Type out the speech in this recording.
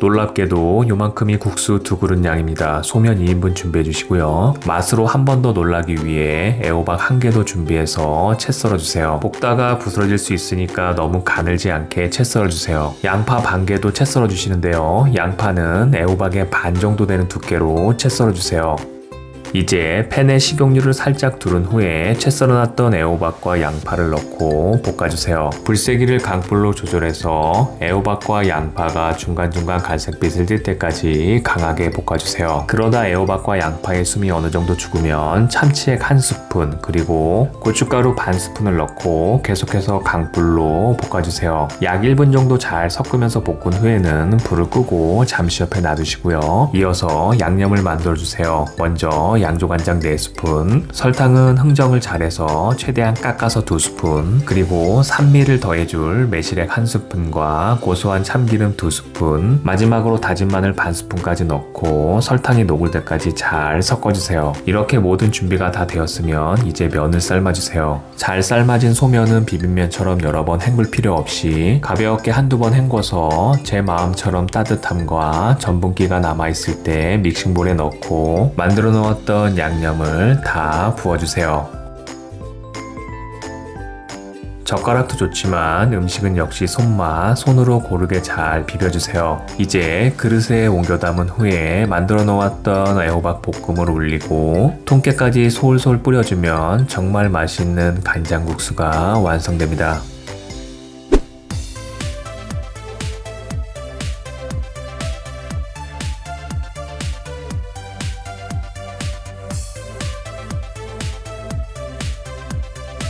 놀랍게도 요만큼이 국수 두 그릇 양입니다. 소면 2인분 준비해 주시고요. 맛으로 한 번 더 놀라기 위해 애호박 한 개도 준비해서 채 썰어 주세요. 볶다가 부스러질 수 있으니까 너무 가늘지 않게 채 썰어 주세요. 양파 반 개도 채 썰어 주시는데요. 양파는 애호박의 반 정도 되는 두께로 채 썰어 주세요. 이제 팬에 식용유를 살짝 두른 후에 채 썰어놨던 애호박과 양파를 넣고 볶아주세요. 불세기를 강불로 조절해서 애호박과 양파가 중간중간 갈색빛을 띌 때까지 강하게 볶아주세요. 그러다 애호박과 양파의 숨이 어느 정도 죽으면 참치액 한 스푼 그리고 고춧가루 반 스푼을 넣고 계속해서 강불로 볶아주세요. 약 1분 정도 잘 섞으면서 볶은 후에는 불을 끄고 잠시 옆에 놔두시고요. 이어서 양념을 만들어주세요. 먼저 양조간장 4스푼, 설탕은 흥정을 잘해서 최대한 깎아서 2스푼, 그리고 산미를 더해줄 매실액 1스푼과 고소한 참기름 2스푼, 마지막으로 다진 마늘 반 스푼까지 넣고 설탕이 녹을 때까지 잘 섞어주세요. 이렇게 모든 준비가 다 되었으면 이제 면을 삶아주세요. 잘 삶아진 소면은 비빔면처럼 여러 번 헹굴 필요 없이 가볍게 한두 번 헹궈서 제 마음처럼 따뜻함과 전분기가 남아있을 때 믹싱볼에 넣고 만들어 놓았 던 양념을 다 부어주세요. 젓가락도 좋지만 음식은 역시 손맛, 손으로 고르게 잘 비벼주세요. 이제 그릇에 옮겨 담은 후에 만들어 놓았던 애호박 볶음을 올리고 통깨까지 솔솔 뿌려주면 정말 맛있는 간장국수가 완성됩니다.